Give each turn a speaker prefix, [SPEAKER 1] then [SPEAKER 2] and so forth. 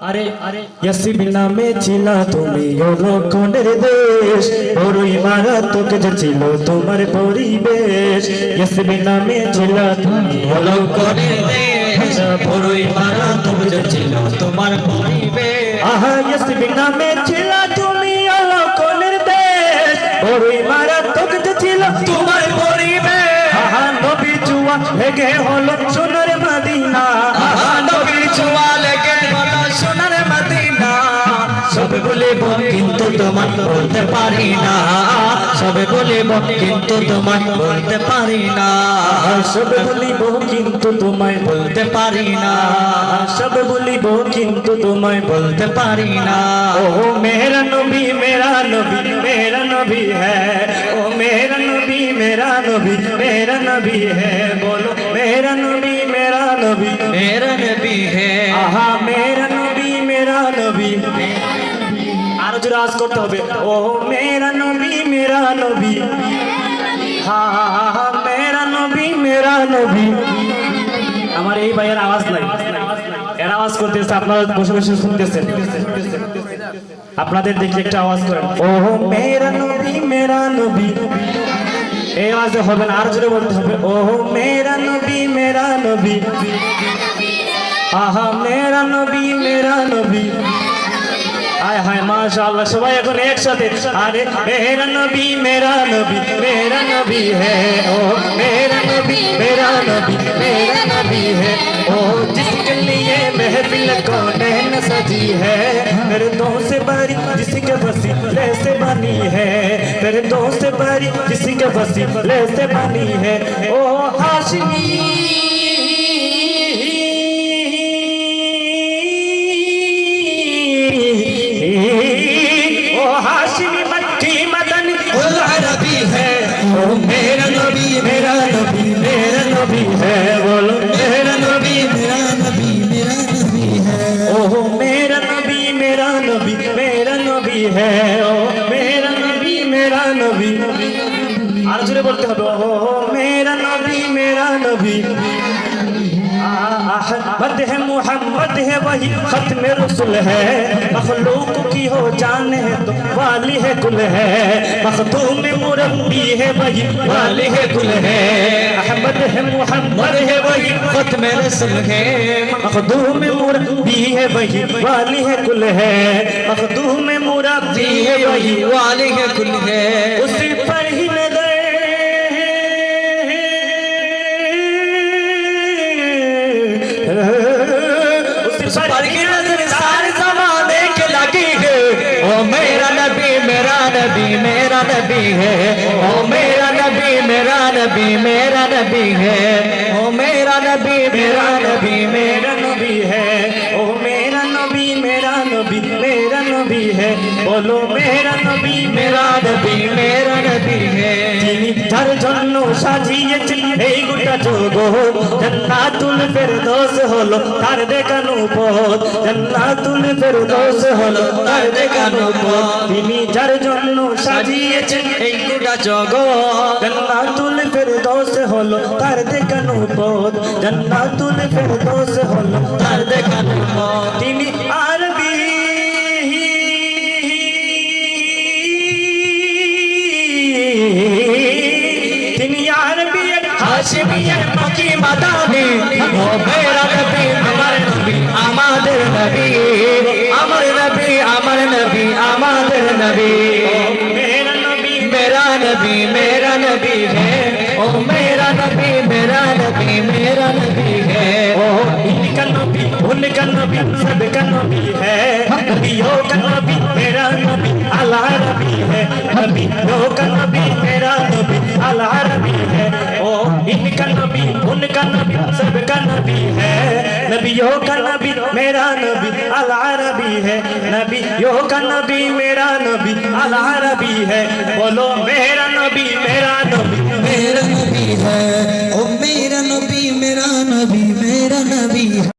[SPEAKER 1] আরে আরে। ইয়াসিন নামে তুমি অলক্ষণের দেশ। বড়ই মারাত্মক যে ছিল তোমার পরিবেশ। ইয়াসিন নামে ছিল তুমি অলক্ষণের দেশ। বড়ই যে ছিল তোমার পরিবেশ। আহা ইয়াসিন নামে ছিল তুমি অলক্ষণের দেশ। বড়ই মারাত্মক যে ছিল তোমার পরিবেশ। আহা, নবী জুয়া হলো সোনার বলতে পারি না। সবে বলিব কিন্তু তোমায় বলতে পারি না। সবে বলিব কিন্তু তোমায় বলতে পারি না। সবে বলিব কিন্তু তোমায় বলতে পারি না। ও মেরা নবী মেরা নবী মেরা নবী হ্যাঁ ও মেরা নবী মেরা নবী মেরা নবী হ্যাঁ বলো মেরা নবী মেরা নবী মেরা নবী হ্যাঁ আহা মেরা আওয়াজ করতে হবে। ও মেরা নবী মেরা নবী। হা হা হা, মেরা নবী মেরা নবী। আমার এই ভাইয়ের আওয়াজ নাই। এর আওয়াজ করতেছে, আপনারা বসে বসে শুনতেছেন। আপনাদের দেখি একটা আওয়াজ করেন। ও মেরা নবী মেরা নবী। এই আওয়াজে হবে না, আর জোরে বলতে হবে। ও মেরা নবী মেরা নবী। আহা, মেরা নবী মেরা নবী। آئے ہائے ماشاءاللہ سوائے اگر ایک ساتھ آرے میرا نبی میرا نبی میرا نبی ہے۔ میرا نبی میرا نبی میرا نبی ہے۔ جس کے لیے محفل کو نین سجی ہے۔ میرے دردوں سے باری جس کے وسیلے سے بانی ہے۔ میرے دردوں سے
[SPEAKER 2] باری جس
[SPEAKER 1] کے وسیلے سے بانی ہے۔ اوہ ہاشمی ہے بولو میرا نبی
[SPEAKER 2] میرا نبی میرا نبی ہے۔
[SPEAKER 1] اوہ میرا نبی میرا نبی میرا نبی ہے۔ اوہ میرا نبی میرا نبی۔ আর জোরে বলতে হবে ও মেরা নবী মেরা নবী। احمد ہے محمد ہے وہی ختم رسول ہے مخلوق کی ہو جان ہے تو والی ہے گل ہے مخدوم مربی ہے وہی والی ہے گل ہے محمد ہے وہی ختم
[SPEAKER 2] رسل ہے. مخدوم
[SPEAKER 1] مربی ہے وہی والی ہے کل ہے. مخدوم مربی ہے وہی والی
[SPEAKER 2] ہے کل ہے. اسی
[SPEAKER 1] پر ہی نظر اسی پر
[SPEAKER 2] ہی نظر سارے زمانے کے لگی ہے. او میرا نبی میرا نبی میرا نبی ہے. او میرا मेरा नबी मेरा नबी मेरा नबी है ओ मेरा नबी मेरा नबी मेरा
[SPEAKER 1] मेरा नबी है ओ मेरा नबी मेरा नबी मेरा नबी है बोलो मेरा नबी
[SPEAKER 2] मेरा नबी मेरा नबी है
[SPEAKER 1] তিনি তার জন্য সাজিয়েছেন এই গোটা জগৎ জান্নাতুল ফেরদৌস হলো তার দেখানো পথ জান্নাতুল ফেরদৌস হলো তার দেখানো পথ তিনি যার জন্য সাজিয়েছেন
[SPEAKER 2] এই গোটা জগৎ
[SPEAKER 1] জান্নাতুল ফেরদৌস হলো তার দেখানো পথ। জান্নাতুল ফেরদৌস হলো তার দেখানো পথ। তিনি আরবি। তিনি আরবি হাশমি মাকি মাদানি।
[SPEAKER 2] ও মেরা নবী আমার নবী আমাদের নবী। আমার নবী আমার নবী আমাদের নবী।
[SPEAKER 1] মেরা নবী।
[SPEAKER 2] মেরা নবী মেরা নবী है
[SPEAKER 1] او میرا نبی میرا نبی میرا نبی ہے۔ او ان کا نبی، ان کا نبی، سب کا نبی ہے۔ نبیوں کا نبی، میرا نبی، اللہ نبی ہے۔ نبیوں کا نبی، میرا نبی، اللہ نبی ہے۔ او ان کا نبی، ان کا نبی، سب کا نبی ہے۔ نبیوں کا نبی، میرا نبی، اللہ نبی
[SPEAKER 2] ہے۔ نبیوں کا نبی، میرا نبی، اللہ